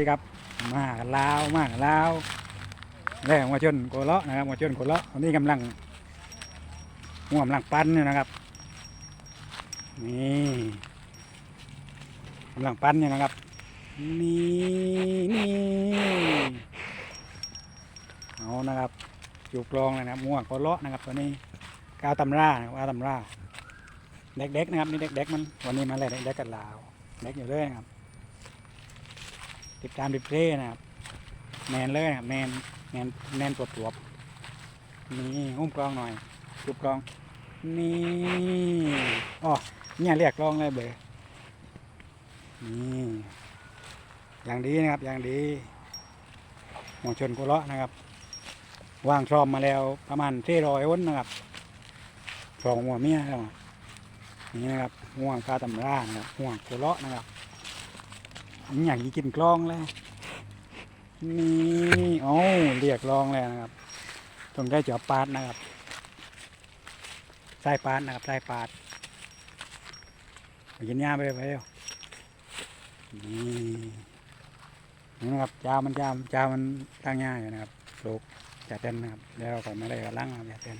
ดีครับมากันลาวมากันลาวแล้วมาชนโกเลาะนะครับมาชนโกเลาะวันนี้กำลังหัวกำลังปั้นอยู่นะครับนี่กำลังปั้นอยู่นะครับนี่นี่เอานะครับจุกลองเลยนะครับหัวโกเลาะนะครับตัวนี้กาวตำรานะครับกาวตำราเด็กๆนะครับนี่เด็กๆมันวันนี้มาเลยเด็กๆกันลาวเด็กอยู่เลยนะครับ ติดตามดิเพลนะครับแมนเลยนะครับแมนแมนแมนปวดตัวนี่หุ้มกลองหน่อยจุบกลอง นี่อ๋อเนี่ยเรียกกลองเลยเบอร์นี่อย่างดีนะครับอย่างดีหมองชนกุเลาะนะครับวางซ้อมมาแล้วประมาณเท่ร้อยวนนะครับสองหัวเมียแล้วนี่นะครับห่วงกาตำรานะครับห่วงกุเลาะนะครับ อยากกินกล้องเลยนี่โอ้เรียกลองเลยนะครับต้องได้จอปาดนะครับใส่ปาดนะครับใส่ปาดไปกินหญ้าไปเลยไปเร็วนี่นี่นะครับจ้ามันจ้าเจ้ามันตั้งหญ้าอยู่นะครับปลูกจ่าเต้นนะครับแล้วก่อนไม่ได้กระลังนะครับจ่าเต้น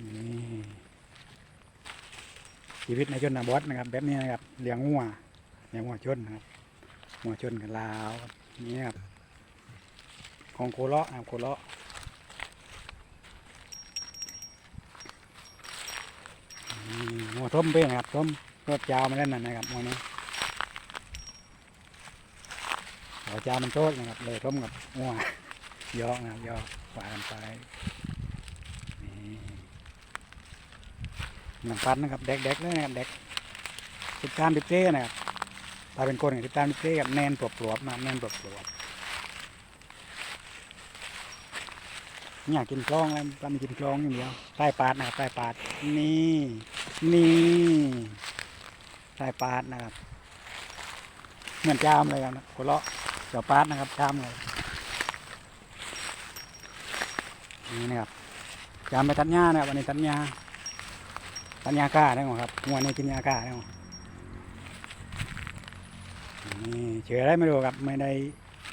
นี่ชีวิตในชนบทนะครับ แบบนี้นะครับเลี้ยงงัว เนี่ยหัวชนครับหัวชนกับลาวนี่ครับของโคเลาะครับโคเลาะหัวต้มเป้นะครับต้มรสยาวมาเล่นนั่นนะครับหัวนี้หัวจาวมันโทษนะครับเลยต้มกับหัวยอกนะครับยอกหวานไปนี่หนังพันนะครับเด็กๆเลยนะครับเด็กติดตามดิเจ้นะครับ ถ้าเป็นคนที่ตามเจ้กับแนนปลวบปลวบๆนะแนนปลวบปลวบๆอยากกินกล้องแล้วตามกินกล้องอย่างเดียวใต้ปาดนะครับใต้ปาดนี่นี่ใต้ปาดนะครับเหมือนจามเลยครับกุเลาะเจ้าปาดนะครับจามเลยนี่นะครับจามไปตัดหญ้านะครับวันนี้ตัดหญ้าตัดหญ้าก้าได้หมดครับหัวนี่กินหญ้าก้าได้หมด นี่เจออะไรไม่รู้ครับไม่ได้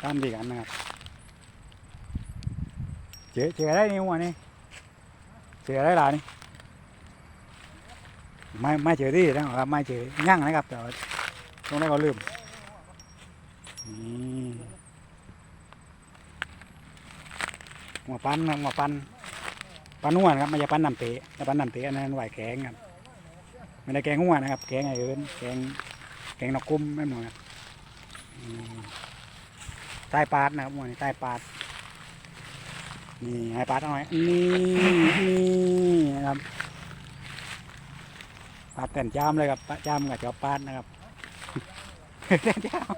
ตามดีกันนะครับเจอเจออะไรนี่หัวนี่เจออะไรล่ะนี่ไม่ไม่เจอที่นะครับไม่เจอย่างนะครับแต่ตรงนั้นก็ลืมนี่หัวปั้นนะหัวปั้นปั้นหัวนะครับไม่ใช่ปั้นน้ำเตะแต่ปั้นน้ำเตะนั้นไหวแข็งครับไม่ได้แกงหัวนะครับแกงไอ้เอิญแกงแกงนกกุ้มไม่หมดครับ ใต้ปาดนะครับมวดนี้ใต้ปาดนี่ให้ปาดเอาหน่อยนี่นี่นะครับปาดแต่นจามเลยครับปาดจามกับจอบปาดนะครับแต่นจาม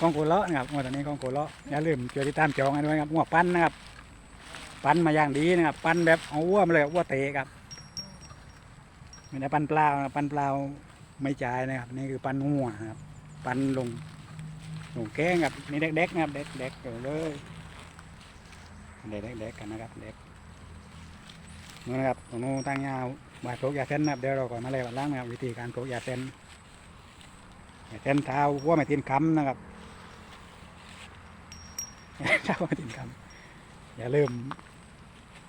กองโกเลาะนะครับมวดตอนนี้กองโกเลาะอย่าลืมช่วยติดตามจองกันด้วยครับหัวปั้นนะครับ ปั้นมาอย่างดีนะครับ ปั้นแบบเอาวัวมาเลยวัวเตะครับไม่ได้ปั้นเปล่านะปั้นเปล่า ไม่จ่ายนะครับ นี่คือปันหัวครับ ปันลงลงแกงครับนี่เด็กๆนะครับ เด็กๆอยู่เลยเด็กๆกันนะครับเด็กนู่นนะครับตรงนู้นตั้งยาวมาโปกยาเส้นนะครับเดี๋ยวเราก่อนมาเลยวันล่างนะครับวิธีการโปกยาเส้นยาเส้นเท้าหัวไม่ตินคำนะครับเท้าไม่ตินคำอย่าลืม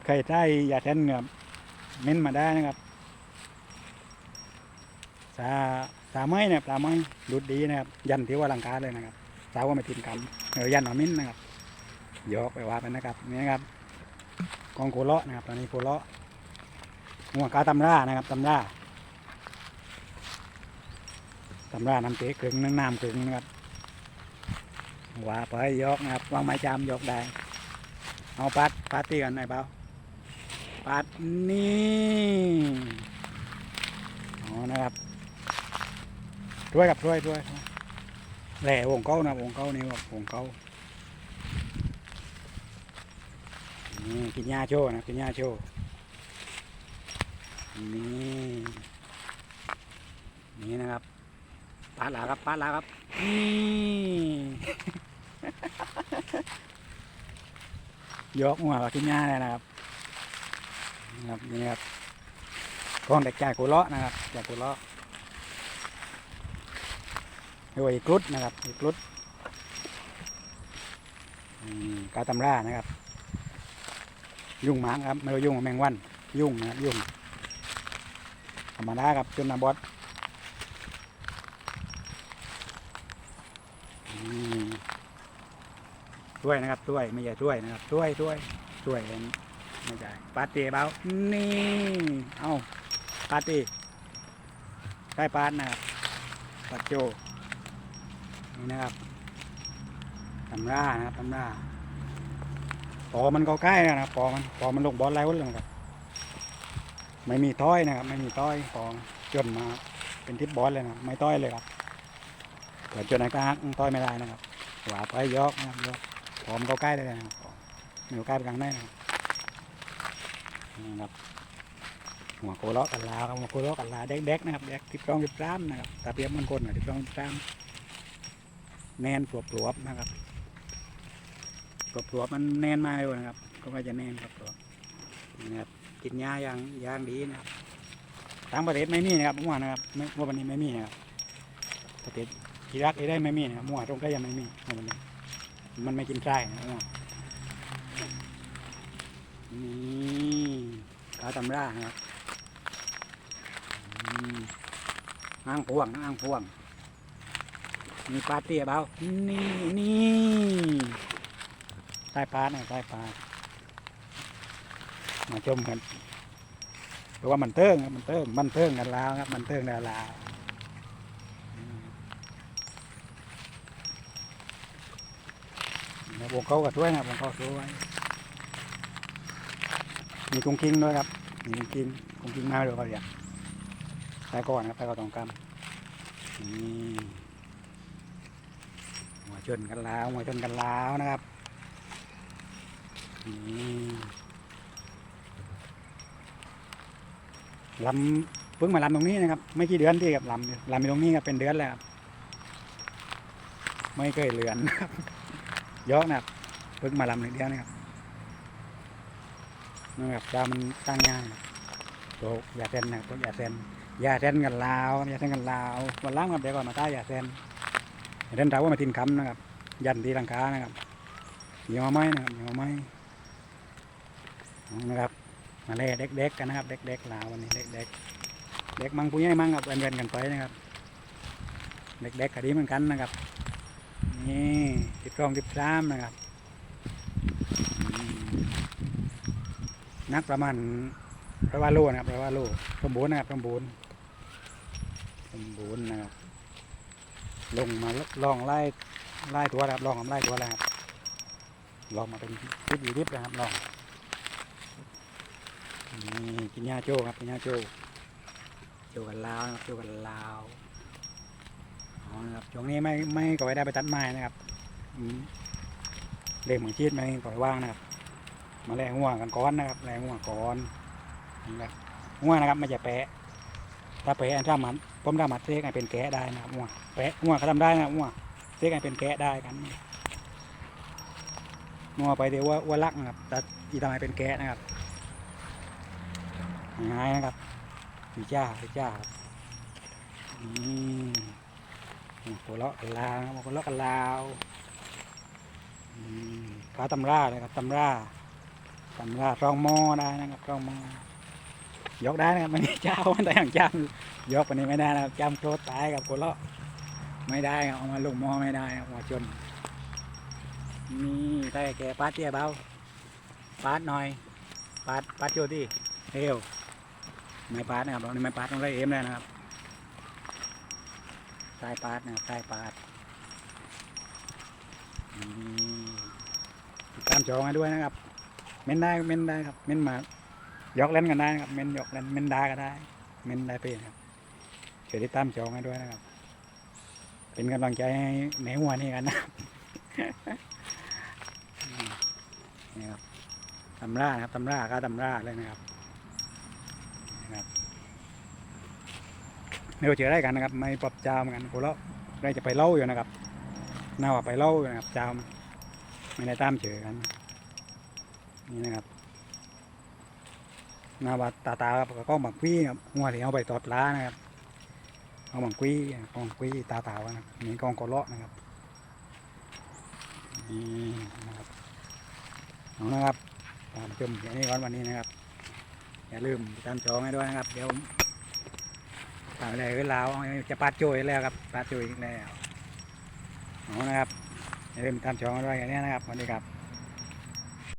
ใครได้ยาเส้นเนี่ยเม้นมาได้นะครับ สาสาไม้เนี่ยปลาไม้ดุดดีนะครับ ยันที่ว่าลังกาเลยนะครับสาวว่าไม่ทินกำเออยันหนอมิ้นนะครับยกไปว่าไปนะครับนี่นะครับกองโคเลาะนะครับตอนนี้โคเลาะหัวกาตำรานะครับตำราตำราน้ำเตะกึ่งนึ่งน้ำกึ่งนะครับว่าไปยกนะครับวางไม้จามยกได้เอาปัดปัดตีกันหน่อยเปล่าปัดนี่อ๋อนะครับ ด้วยกับด้วยด้วยแหล่วงเก้านะวงเก้านี่ว่าวงเก้านี่กินหญ้าโชว์นะกินหญ้าโชว์นี่นี่นะครับปลาหลาครับปลาหลาครับนี่ยกหัวกินหญ้าเลยนะครับนะครับนี่ครับกล้องเด็กจ่ายกุเลาะนะครับจ่ายกุเลาะ โดยกรุดนะครับอีกรุดกาตำรานะครับ ยุ่งหมากครับไม่รู้ยุ่งแมงวัน ยุ่งนะครับยุ่งธรรมดาครับจนนาบอสถ้วยนะครับถ้วยไม่ใช่ถ้วยนะครับถ้วยถ้วยถ้วยอันไม่ใช่ปาเต้เบานี่เอาปาเต้ได้ปาดนะครับปาโจ นี่นะครับตำรานะครับตำราปอมันก็ใกล้แล้วนะครับปอมันปอมันลงบอลแล้วเลยนะครับไม่มีต้อยนะครับ ไม่มีต้อยปอจนมาเป็นทิศบอลเลยนะไม่ต้อยเลยครับเกิดจนไหนก็ฮักต้อยไม่ได้นะครับหวาต้อยยกนะครับยกปอมันก็ใกล้เลยนะครับมันอยู่ใกล้กลางได้นะครับนี่ครับหัวโคลาะกันลาครับหัวโคลาะกันลาวเด็กๆนะครับเด็กทิพรองทิพร้ามนะครับตาเปียบมันคนน่อยทิพรองทิพร้าม แนนปลวบปลวบๆนะครับปลวบปลวบๆมันแนนมาเลยนะครับ ก็ว่จะแนนปลวบปลวบนี่นะครับกินยาอย่างอย่างดีนะครับต่างประเทศไม่มีนะครับมั่วนะครับไม่มั่ววันนี้ไม่มีนะครับประเทศอิรักเอได้ไม่มีนะครับมั่วตรงก็ยังไม่มีมั่ววันนี้มันไม่กินไส้นะมั่วนี่กาตำรานะครับอืมอ้างพวงอ้างพวง มีปลาเตี้ยเบานี่นี่ใต้ปลาเนี่ยใต้ปลามาชมกันเพราะว่ามันเติ้งครับมันเติ้งมันเติ้งกันแล้วครับ มันเติ้งกันแล้วอืมแล้วงเขาก็ช่วยนะวงเขาช่วยมีกุ้งกิ้งด้วยครับมีกุ้งกิ้งกุ้งกิ้งมาด้วยเขาอยากไปก่อนครับไปก่อนตองกำนี่หัว ชนกันแล้วหัวชนกันแล้วนะครับนี่ลำเพิ่งมาลำตรงนี้นะครับ ไม่กี่เดือนที่กับลำลำตรงนี้ครับเป็นเดือนแล้วไม่เคยเลือนนะครับยกนะครับเพิ่งมาลำหนึ่งเดือนนะครับนะครับเจ้ามันตั้งง่ายโตกอย่าเซนนะโตกอย่าเซนอย่าเซนกันลาวอย่าเซนกันลาววันล่างกับเดี๋ยวก่อนมาใต้อย่าเซน เซนเราว่ามาทินคำนะครับ ยันทีลังคานะครับเหนียวไหมนะครับเหนียวไหมนะครับ มาเล่เด็กๆกันนะครับ เด็กๆลาววันนี้เด็กๆเด็กมังผู้ใหญ่มังครับเวียนๆกันไปนะครับ เด็กๆก็ดีเหมือนกันนะครับนี่ติดกล้องติดซ้ำนะครับนักประมาณประว่าโลนะครับประว่าโลสมบูรณ์นะครับสมบูรณ์สมบูรณ์นะครับ ลงมาลองไล่ไล่ตัวนะครับลองทำไล่ตัวแล้วครับลองมาเป็นทิปอยู่ทิปนะครับลองนี่กินยาโจครับกินยาโจโจกันลาวนะครับโจกันลาวอ๋อครับช่วงนี้ไม่ไม่ก็ไม่ได้ไปตัดไม้นะครับเรื่องของชีดไม่ก่อยว่างนะครับ มาแลกหัวกันก้อนนะครับแลกหัวก้อนนะครับหัวนะครับไม่จะแปะถ้าแปะอันถ้ามัน ผมถ้ามัดเซกให้เป็นแกะได้นะครับหัวแปะหัวเขาทำได้นะครับหัวเซกให้เป็นแกะได้กันหัวไปเดี๋ยวว่าว่าลักนะครับแต่อีทำให้เป็นแกะนะครับง่ายนะครับพี่จ้าพี่จ้าครับนี่หัวเราะกันลาวหัวเราะกันลาวอืมขาตำราเลยครับตำราตำราร่องมอได้นะครับร่องมอ ยกได้นะครับไมันเจ้ามันแต่อย่างจำยกไปนี้ไม่ได้นะครับจำโคตรตายกับหัวเราะไม่ได้ครับเอามาลงมอไม่ได้ครับหัวจนนี่ใส่แกปาดเตี้ยเบาปาดหน่อยปาดปาดโจที่เอวไม้ปาดนะครับตรงนี้ไม้ปาดต้องได้เอ็มแล้วนะครับใต้ปาดนะครับใต้ปาดอืมติดตามจองให้ด้วยนะครับ เม้นได้เม้นได้ครับ เม้นมา ยกเล่นกันได้นะครับ เม้นยกเล่นเม้นดาก็ได้ เม้นได้เปนครับช่ยติดตามจองให้ด้วยนะครับ เป็นกำลังใจให้ในหัวนี่กันนะครับนี่ครับตำรานะครับตำราก็ตำราเลยนะครับไม่รู้เจออะไรกันนะครับ ไม่ปรับจามกันกูแล้วได้จะไปเล่าอยู่นะครับน่าว่าไปเล่าอยู่นะครับจามไม่ได้ตามเจอกัน นี่นะครับ นาว่าตาตาครับก็หมักพี่ครับหัวที่เอาไปตอดล้านะครับเอาบังกุ้ยกองกุ้ยตาตาวนะครับมีกองโกเลาะนะครับนี่นะครับเอานะครับตามชมอย่างนี้ก่อนวันนี้นะครับ อย่าลืมตามจองให้ด้วยนะครับ เดี๋ยวตามอะไรเวลาจะปัดโจยอีกแล้วครับปัดโจยอีกแล้วเอานะครับอย่าลืมตามจองให้ด้วยอย่างนี้นะครับสวัสดีครับ